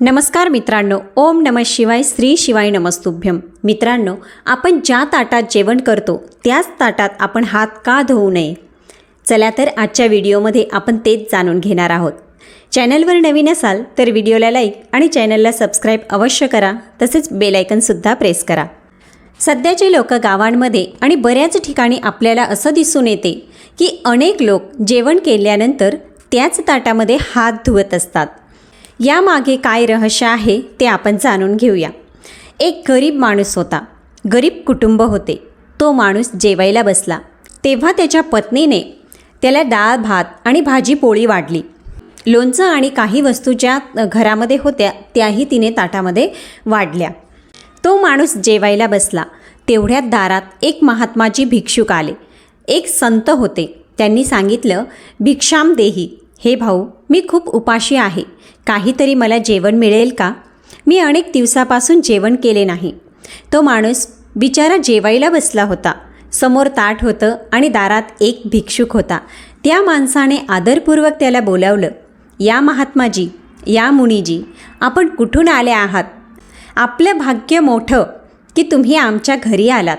नमस्कार मित्रांनो ओम नम शिवाय श्री शिवाय नमस्तुभ्यम मित्रांनो आपण ज्या ताटात जेवण करतो त्याच ताटात आपण हात का धुवू नये? चला तर आजच्या व्हिडिओमध्ये आपण तेच जाणून घेणार आहोत. चॅनलवर नवीन असाल तर व्हिडिओला लाईक आणि चॅनलला सबस्क्राईब अवश्य करा तसेच बेलायकनसुद्धा प्रेस करा. सध्याचे लोक गावांमध्ये आणि बऱ्याच ठिकाणी आपल्याला असं दिसून येते की अनेक लोक जेवण केल्यानंतर त्याच ताटामध्ये हात धुवत असतात. यामागे काय रहस्य आहे ते आपण जाणून घेऊया. एक गरीब माणूस होता. गरीब कुटुंब होते. तो माणूस जेवायला बसला. तेव्हा त्याच्या पत्नीने त्याला डाळ भात आणि भाजी पोळी वाढली. लोणचं आणि काही वस्तू ज्या घरामध्ये होत्या त्याही तिने ताटामध्ये वाढल्या. तो माणूस जेवायला बसला. तेवढ्यात दारात एक महात्माजी भिक्षुक आले. एक संत होते. त्यांनी सांगितलं भिक्षाम देही. हे भाऊ मी खूप उपाशी आहे. काहीतरी मला जेवण मिळेल का? मी अनेक दिवसापासून जेवण केले नाही. तो माणूस बिचारा जेवायला बसला होता. समोर ताट होतं आणि दारात एक भिक्षुक होता. त्या माणसाने आदरपूर्वक त्याला बोलावलं या महात्माजी या मुनीजी आपण कुठून आले आहात? आपलं भाग्य मोठं की तुम्ही आमच्या घरी आलात.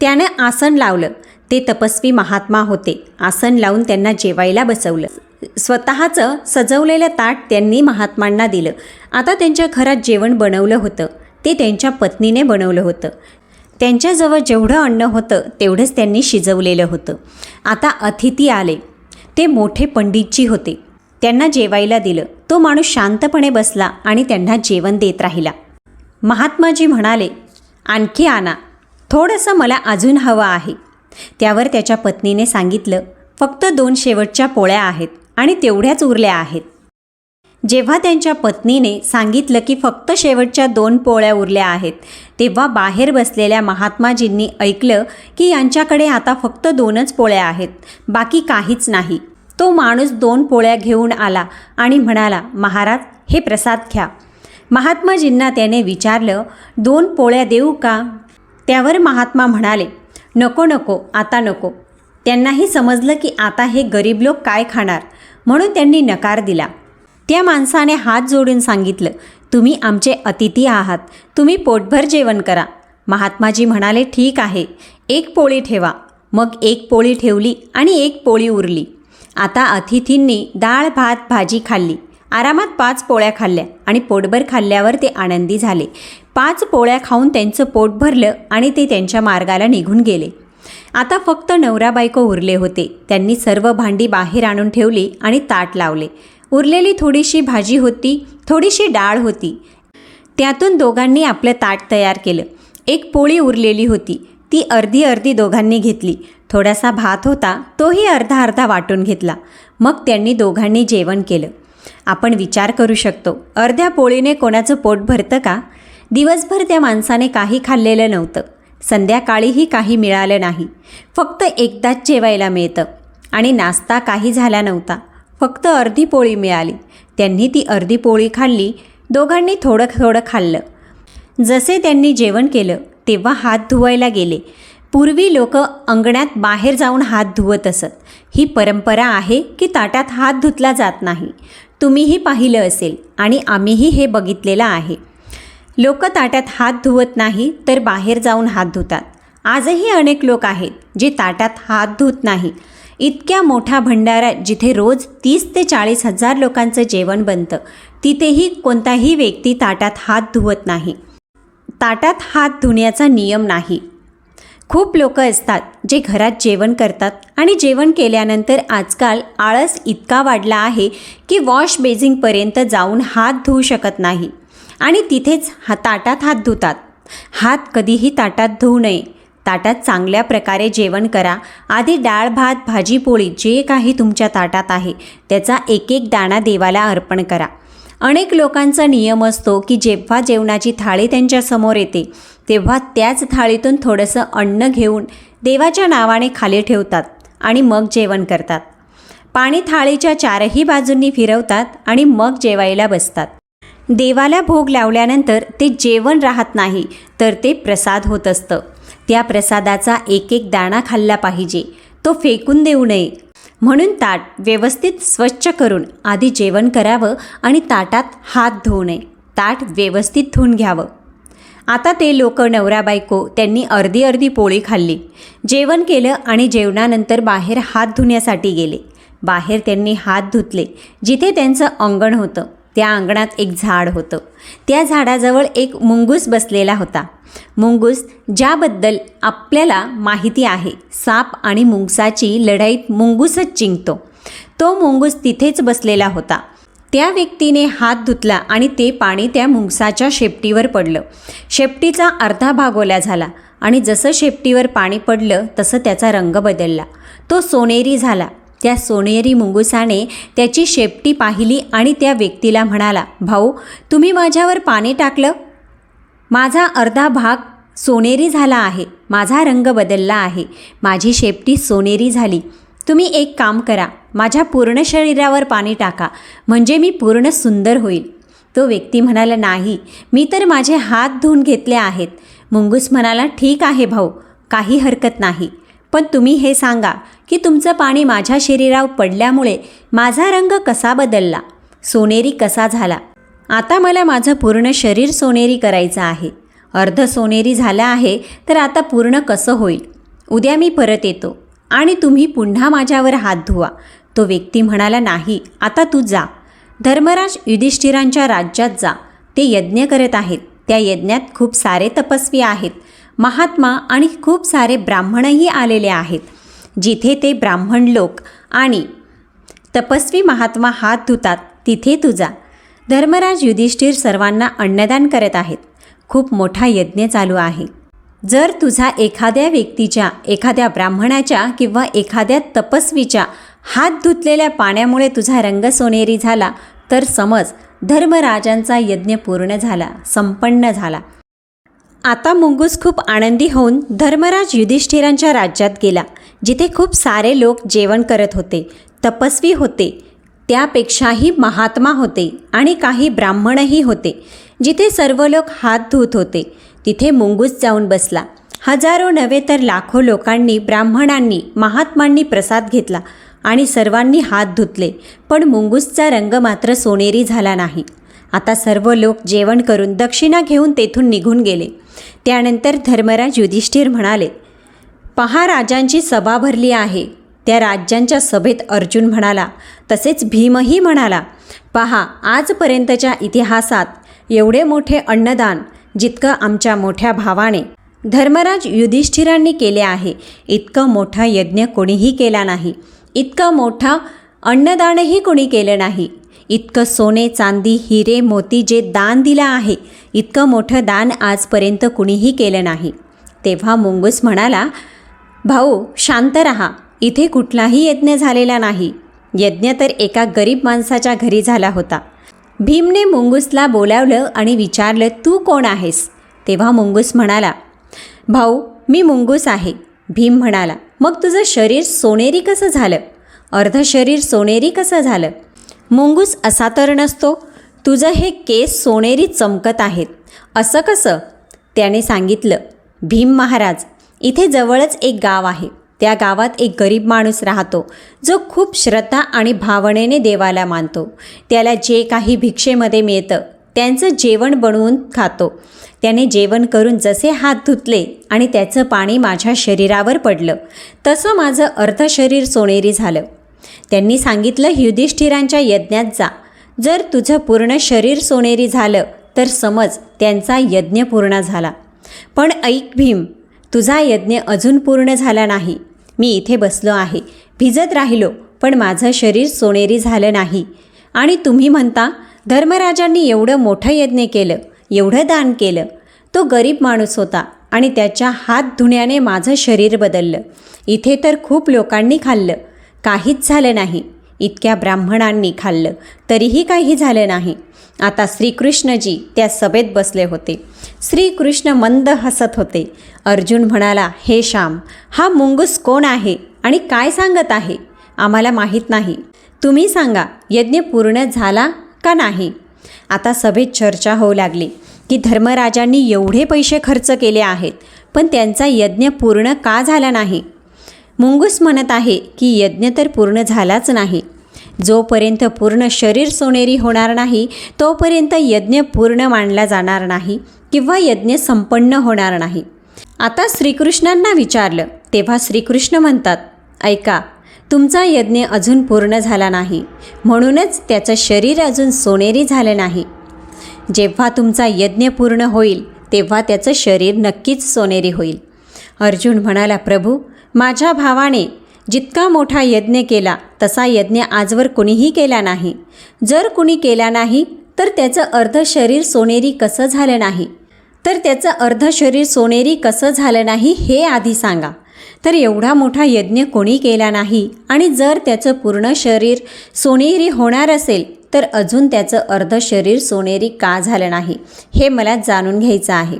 त्यानं आसन लावलं. ते तपस्वी महात्मा होते. आसन लावून त्यांना जेवायला बसवलं. स्वतःचं सजवलेलं ताट त्यांनी महात्मांना दिलं. आता त्यांच्या घरात जेवण बनवलं होतं. ते त्यांच्या पत्नीने बनवलं होतं. त्यांच्याजवळ जेवढं अन्न होतं तेवढंच त्यांनी शिजवलेलं होतं. आता अतिथी आले. ते मोठे पंडितजी होते. त्यांना जेवायला दिलं. तो माणूस शांतपणे बसला आणि त्यांना जेवण देत राहिला. महात्माजी म्हणाले आणखी आणा. थोडंसं मला अजून हवं आहे. त्यावर त्याच्या पत्नीने सांगितलं फक्त दोन शेवटच्या पोळ्या आहेत. आणि तेवढ्याच उरल्या आहेत. जेव्हा त्यांच्या पत्नीने सांगितलं की फक्त शेवटच्या दोन पोळ्या उरल्या आहेत तेव्हा बाहेर बसलेल्या महात्माजींनी ऐकलं की यांच्याकडे आता फक्त दोनच पोळ्या आहेत बाकी काहीच नाही. तो माणूस दोन पोळ्या घेऊन आला आणि म्हणाला महाराज हे प्रसाद घ्या. महात्माजींना त्याने विचारलं दोन पोळ्या देऊ का? त्यावर महात्मा म्हणाले नको नको आता नको. त्यांनाही समजलं की आता हे गरीब लोक काय खाणार म्हणून त्यांनी नकार दिला. त्या माणसाने हात जोडून सांगितलं तुम्ही आमचे अतिथी आहात तुम्ही पोटभर जेवण करा. महात्माजी म्हणाले ठीक आहे एक पोळी ठेवा. मग एक पोळी ठेवली आणि एक पोळी उरली. आता अतिथींनी डाळ भात भाजी खाल्ली. आरामात पाच पोळ्या खाल्ल्या आणि पोटभर खाल्ल्यावर ते आनंदी झाले. पाच पोळ्या खाऊन त्यांचं पोट भरलं आणि ते त्यांच्या मार्गाला निघून गेले. आता फक्त नवरा बायको उरले होते. त्यांनी सर्व भांडी बाहेर आणून ठेवली आणि ताट लावले. उरलेली थोडीशी भाजी होती थोडीशी डाळ होती. त्यातून दोघांनी आपलं ताट तयार केलं. एक पोळी उरलेली होती. ती अर्धी अर्धी दोघांनी घेतली. थोडासा भात होता तोही अर्धा अर्धा वाटून घेतला. मग त्यांनी दोघांनी जेवण केलं. आपण विचार करू शकतो अर्ध्या पोळीने कोणाचं पोट भरतं का? दिवसभर त्या माणसाने काही खाल्लेलं नव्हतं. संध्याकाळीही काही मिळालं नाही. फक्त एकदाच जेवायला मिळतं. आणि नाश्ता काही झाला नव्हता. फक्त अर्धी पोळी मिळाली. त्यांनी ती अर्धी पोळी खाल्ली. दोघांनी थोडं थोडं खाल्लं. जसे त्यांनी जेवण केलं तेव्हा हात धुवायला गेले. पूर्वी लोक अंगणात बाहेर जाऊन हात धुवत असत. ही परंपरा आहे की ताटात हात धुतला जात नाही. तुम्हीही पाहिलं असेल आणि आम्हीही हे बघितलेलं आहे. लोक ताटात हात धुवत नाही तर बाहेर जाऊन हात धुतात. आजही अनेक लोक आहेत जे ताटात हात धुत नाही. इतक्या मोठ्या भंडाऱ्यात जिथे रोज तीस ते चाळीस हजार लोकांचं जेवण बनतं तिथेही कोणताही व्यक्ती ताटात हात धुवत नाही. ताटात हात धुण्याचा नियम नाही. खूप लोक असतात जे घरात जेवण करतात आणि जेवण केल्यानंतर आजकाल आळस इतका वाढला आहे की वॉश बेझिंगपर्यंत जाऊन हात धुवू शकत नाही. आणि तिथेच हा ताटात हात धुतात. हात कधीही ताटात धुवू नये. ताटात चांगल्या प्रकारे जेवण करा. आधी डाळ भात भाजी पोळी जे काही तुमच्या ताटात आहे त्याचा एक एक दाणा देवाला अर्पण करा. अनेक लोकांचा नियम असतो की जेव्हा जेवणाची थाळी त्यांच्यासमोर येते तेव्हा त्याच थाळीतून थोडंसं अन्न घेऊन देवाच्या नावाने खाली ठेवतात आणि मग जेवण करतात. पाणी थाळीच्या चारही बाजूंनी फिरवतात आणि मग जेवायला बसतात. देवाला भोग लावल्यानंतर ते जेवण राहत नाही तर ते प्रसाद होत असतं. त्या प्रसादाचा एक एक दाणा खाल्ला पाहिजे. तो फेकून देऊ नये. म्हणून ताट व्यवस्थित स्वच्छ करून आधी जेवण करावं आणि ताटात हात धुवू नये ताट व्यवस्थित धुवून घ्यावं. आता ते लोक नवरा बायको त्यांनी अर्धी अर्धी पोळी खाल्ली. जेवण केलं आणि जेवणानंतर बाहेर हात धुण्यासाठी गेले. बाहेर त्यांनी हात धुतले जिथे त्यांचं अंगण होतं. त्या अंगणात एक झाड होतं. त्या झाडाजवळ एक मुंगूस बसलेला होता. मुंगूस ज्याबद्दल आपल्याला माहिती आहे साप आणि मुंगसाची लढाईत मुंगूसच जिंकतो. तो मुंगूस तिथेच बसलेला होता. त्या व्यक्तीने हात धुतला आणि ते पाणी त्या मुंगसाच्या शेपटीवर पडलं. शेपटीचा अर्धा भाग झाला आणि जसं शेपटीवर पाणी पडलं तसं त्याचा रंग बदलला. तो सोनेरी झाला. त्या सोनेरी मुंगुसाने त्याची शेपटी पाहिली आणि त्या व्यक्तीला म्हणाला भाऊ तुम्ही माझ्यावर पाणी टाकलं? माझा अर्धा भाग सोनेरी झाला आहे माझा रंग बदलला आहे माझी शेपटी सोनेरी झाली. तुम्ही एक काम करा माझ्या पूर्ण शरीरावर पाणी टाका म्हणजे मी पूर्ण सुंदर होईल. तो व्यक्ती म्हणाला नाही मी तर माझे हात धुवून घेतले आहेत. मुंगूस म्हणाला ठीक आहे भाऊ काही हरकत नाही. पण तुम्ही हे सांगा की तुमचं पाणी माझ्या शरीरावर पडल्यामुळे माझा रंग कसा बदलला? सोनेरी कसा झाला? आता मला माझं पूर्ण शरीर सोनेरी करायचं आहे. अर्ध सोनेरी झालं आहे तर आता पूर्ण कसं होईल? उद्या मी परत येतो. आणि तुम्ही पुन्हा माझ्यावर हात धुवा. तो व्यक्ती म्हणाला नाही आता तू जा. धर्मराज युधिष्ठिरांच्या राज्यात जा. ते यज्ञ करत आहेत. त्या यज्ञात खूप सारे तपस्वी आहेत. महात्मा आणि खूप सारे ब्राह्मणही आलेले आहेत. जिथे ते ब्राह्मण लोक आणि तपस्वी महात्मा हात धुतात तिथे तुझा. धर्मराज युधिष्ठिर सर्वांना अन्नदान करत आहेत. खूप मोठा यज्ञ चालू आहे. जर तुझा एखाद्या व्यक्तीच्या एखाद्या ब्राह्मणाच्या किंवा एखाद्या तपस्वीच्या हात धुतलेल्या पाण्यामुळे तुझा रंग सोनेरी झाला तर समज धर्मराजांचा यज्ञ पूर्ण झाला संपन्न झाला. आता मुंगूस खूप आनंदी होऊन धर्मराज युधिष्ठिरांच्या राज्यात गेला जिथे खूप सारे लोक जेवण करत होते तपस्वी होते. त्यापेक्षाही महात्मा होते आणि काही ब्राह्मणही होते जिथे सर्व लोक हात धुत होते. तिथे मुंगूस जाऊन बसला. हजारो नव्हे तर लाखो लोकांनी ब्राह्मणांनी महात्मांनी प्रसाद घेतला आणि सर्वांनी हात धुतले पण मुंगूसचा रंग मात्र सोनेरी झाला नाही. आता सर्व लोक जेवण करून दक्षिणा घेऊन तेथून निघून गेले. त्यानंतर धर्मराज युधिष्ठिर म्हणाले पहा राजांची सभा भरली आहे. त्या राज्यांच्या सभेत अर्जुन म्हणाला तसेच भीमही म्हणाला पहा आजपर्यंतच्या इतिहासात एवढे मोठे अन्नदान जितकं आमच्या मोठ्या भावाने धर्मराज युधिष्ठिरांनी केले आहे इतकं मोठा यज्ञ कोणीही केला नाही. इतकं मोठा अन्नदानही कोणी केलं नाही. इतकं सोने चांदी हिरे मोती जे दान दिलं आहे इतकं मोठं दान आजपर्यंत कुणीही केलं नाही. तेव्हा मुंगूस म्हणाला भाऊ शांत रहा इथे कुठलाही यज्ञ झालेला नाही. यज्ञ तर एका गरीब माणसाच्या घरी झाला होता. भीमने मुंगूसला बोलावलं आणि विचारलं तू कोण आहेस? तेव्हा मुंगूस म्हणाला भाऊ मी मुंगूस आहे. भीम म्हणाला मग तुझं शरीर सोनेरी कसं झालं? अर्ध शरीर सोनेरी कसं झालं? मुंगूस असा तर नसतो. तुझं हे केस सोनेरी चमकत आहेत. असं कसं? त्याने सांगितलं भीम महाराज इथे जवळच एक गाव आहे. त्या गावात एक गरीब माणूस राहतो जो खूप श्रद्धा आणि भावनेने देवाला मानतो. त्याला जे काही भिक्षेमध्ये मिळतं त्यांचं जेवण बनवून खातो. त्याने जेवण करून जसे हात धुतले आणि त्याचं पाणी माझ्या शरीरावर पडलं. तसं माझं अर्ध शरीर सोनेरी झालं. त्यांनी सांगितलं युधिष्ठिरांच्या यज्ञात जा. जर तुझं पूर्ण शरीर सोनेरी झालं तर समज त्यांचा यज्ञ पूर्ण झाला. पण ऐक भीम तुझा यज्ञ अजून पूर्ण झाला नाही. मी इथे बसलो आहे. भिजत राहिलो पण माझं शरीर सोनेरी झालं नाही. आणि तुम्ही म्हणता धर्मराजांनी एवढं मोठं यज्ञ केलं एवढं दान केलं. तो गरीब माणूस होता आणि त्याच्या हात धुण्याने माझं शरीर बदललं. इथे तर खूप लोकांनी खाल्लं. काहीच झालं नाही. इतक्या ब्राह्मणांनी खाल्लं तरीही काही झालं नाही. आता श्रीकृष्णजी त्या सभेत बसले होते. श्रीकृष्ण मंद हसत होते. अर्जुन म्हणाला हे श्याम हा मुंगूस कोण आहे आणि काय सांगत आहे? आम्हाला माहीत नाही. तुम्ही सांगा यज्ञ पूर्ण झाला का नाही? आता सभेत चर्चा होऊ लागली की धर्मराजांनी एवढे पैसे खर्च केले आहेत पण त्यांचा यज्ञ पूर्ण का झाला नाही? मुंगूस म्हणत आहे की यज्ञ तर पूर्ण झालाच नाही. जोपर्यंत पूर्ण शरीर सोनेरी होणार नाही तोपर्यंत यज्ञ पूर्ण मानला जाणार नाही किंवा यज्ञ संपन्न होणार नाही. आता श्रीकृष्णांना विचारलं तेव्हा श्रीकृष्ण म्हणतात ऐका तुमचा यज्ञ अजून पूर्ण झाला नाही म्हणूनच त्याचं शरीर अजून सोनेरी झालं नाही. जेव्हा तुमचा यज्ञ पूर्ण होईल तेव्हा त्याचं शरीर नक्कीच सोनेरी होईल. अर्जुन म्हणाला प्रभू माझ्या भावाने जितका मोठा यज्ञ केला तसा यज्ञ आजवर कुणीही केला नाही. जर कुणी केला नाही तर त्याचं अर्ध शरीर सोनेरी कसं झालं नाही? तर त्याचं अर्ध शरीर सोनेरी कसं झालं नाही हे आधी सांगा. तर एवढा मोठा यज्ञ कोणी केला नाही? आणि जर त्याचं पूर्ण शरीर सोनेरी होणार असेल तर अजून त्याचं अर्ध शरीर सोनेरी का झालं नाही हे मला जाणून घ्यायचं आहे.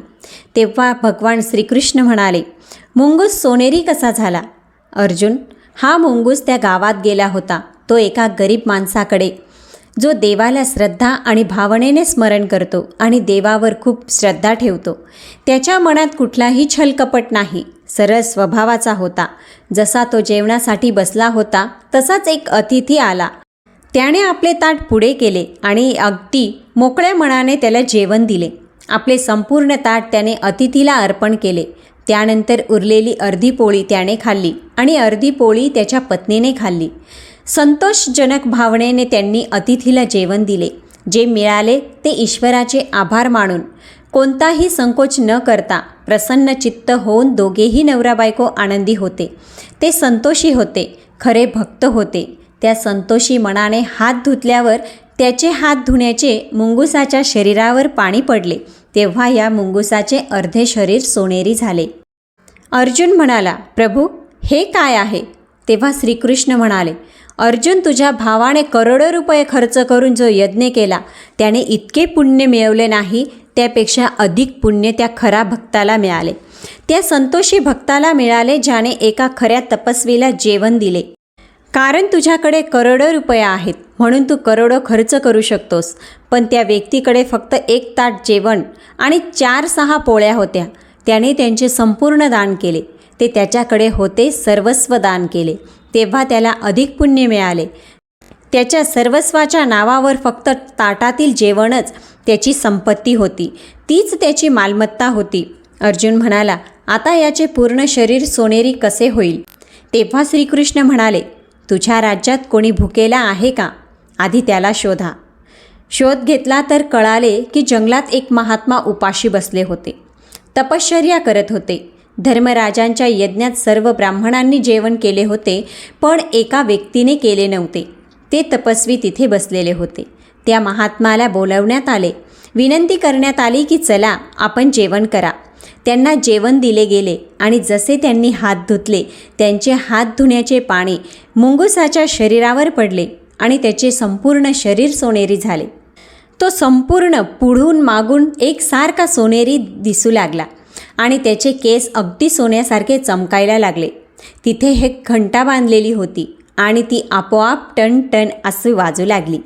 तेव्हा भगवान श्रीकृष्ण म्हणाले मुंगूस सोनेरी कसा झाला? अर्जुन हा मुंगूस त्या गावात गेला होता. तो एका गरीब माणसाकडे जो देवाला श्रद्धा आणि भावनेने स्मरण करतो आणि देवावर खूप श्रद्धा ठेवतो. त्याच्या मनात कुठलाही छलकपट नाही सरळ स्वभावाचा होता. जसा तो जेवणासाठी बसला होता तसाच एक अतिथी आला. त्याने आपले ताट पुढे केले आणि अगदी मोकळ्या मनाने त्याला जेवण दिले. आपले संपूर्ण ताट त्याने अतिथीला अर्पण केले. त्यानंतर उरलेली अर्धी पोळी त्याने खाल्ली आणि अर्धी पोळी त्याच्या पत्नीने खाल्ली. संतोषजनक भावनेने त्यांनी अतिथीला जेवण दिले. जे मिळाले ते ईश्वराचे आभार मानून. कोणताही संकोच न करता प्रसन्न चित्त होऊन दोघेही नवरा बायको आनंदी होते. ते संतोषी होते खरे भक्त होते. त्या संतोषी मनाने हात धुतल्यावर त्याचे हात धुण्याचे मुंगुसाच्या शरीरावर पाणी पडले. तेव्हा या मुंगुसाचे अर्धे शरीर सोनेरी झाले. अर्जुन म्हणाला प्रभू हे काय आहे? तेव्हा श्रीकृष्ण म्हणाले अर्जुन तुझ्या भावाने करोडो रुपये खर्च करून जो यज्ञ केला त्याने इतके पुण्य मिळवले नाही त्यापेक्षा अधिक पुण्य त्या खरा भक्ताला मिळाले. त्या संतोषी भक्ताला मिळाले ज्याने एका खऱ्या तपस्वीला जेवण दिले. कारण तुझ्याकडे करोडो रुपये आहेत म्हणून तू करोडो खर्च करू शकतोस. पण त्या व्यक्तीकडे फक्त एक ताट जेवण आणि चार सहा पोळ्या होत्या. त्याने त्यांचे संपूर्ण दान केले. ते त्याच्याकडे होते सर्वस्व दान केले. तेव्हा त्याला अधिक पुण्य मिळाले. त्याच्या सर्वस्वाच्या नावावर फक्त ताटातील जेवणच त्याची संपत्ती होती. तीच त्याची मालमत्ता होती. अर्जुन म्हणाला आता याचे पूर्ण शरीर सोनेरी कसे होईल? तेव्हा श्रीकृष्ण म्हणाले तुझ्या राज्यात कोणी भुकेला आहे का? आधी त्याला शोधा. शोध घेतला तर कळाले की जंगलात एक महात्मा उपाशी बसले होते. तपश्चर्या करत होते. धर्मराजांच्या यज्ञात सर्व ब्राह्मणांनी जेवण केले होते पण एका व्यक्तीने केले नव्हते. ते तपस्वी तिथे बसलेले होते. त्या महात्माला बोलवण्यात आले. विनंती करण्यात आली की चला आपण जेवण करा. त्यांना जेवण दिले गेले आणि जसे त्यांनी हात धुतले त्यांचे हात धुण्याचे पाणी मुंगुसाच्या शरीरावर पडले आणि त्याचे संपूर्ण शरीर सोनेरी झाले. तो संपूर्ण पुढून मागून एकसारखा सोनेरी दिसू लागला आणि त्याचे केस अगदी सोन्यासारखे चमकायला लागले. तिथे हे घंटा बांधलेली होती. आणि ती आपोआप टन टन असे वाजू लागली.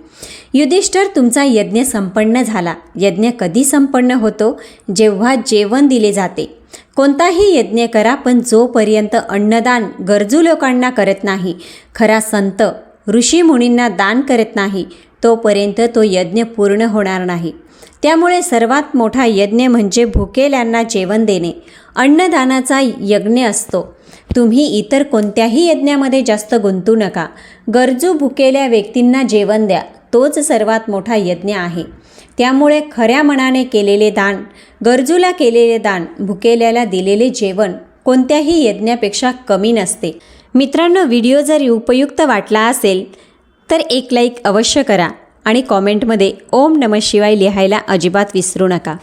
युधिष्ठर तुमचा यज्ञ संपन्न झाला. यज्ञ कधी संपन्न होतो? जेव्हा जेवण दिले जाते. कोणताही यज्ञ करा पण जोपर्यंत अन्नदान गरजू लोकांना करत नाही खरा संत ऋषी मुनींना दान करत नाही तोपर्यंत तो यज्ञ पूर्ण होणार नाही. त्यामुळे सर्वात मोठा यज्ञ म्हणजे भुकेल्यांना जेवण देणे. अन्नदानाचा यज्ञ असतो. तुम्ही इतर कोणत्याही यज्ञामध्ये जास्त गुंतू नका. गरजू भुकेल्या व्यक्तींना जेवण द्या. तोच सर्वात मोठा यज्ञ आहे. त्यामुळे खऱ्या मनाने केलेले दान गरजूला केलेले दान भुकेल्याला दिलेले जेवण कोणत्याही यज्ञापेक्षा कमी नसते. मित्रांनो व्हिडिओ जर उपयुक्त वाटला असेल तर एक लाईक अवश्य करा. आणि कॉमेंटमध्ये ओम नम शिवाय लिहायला अजिबात विसरू नका.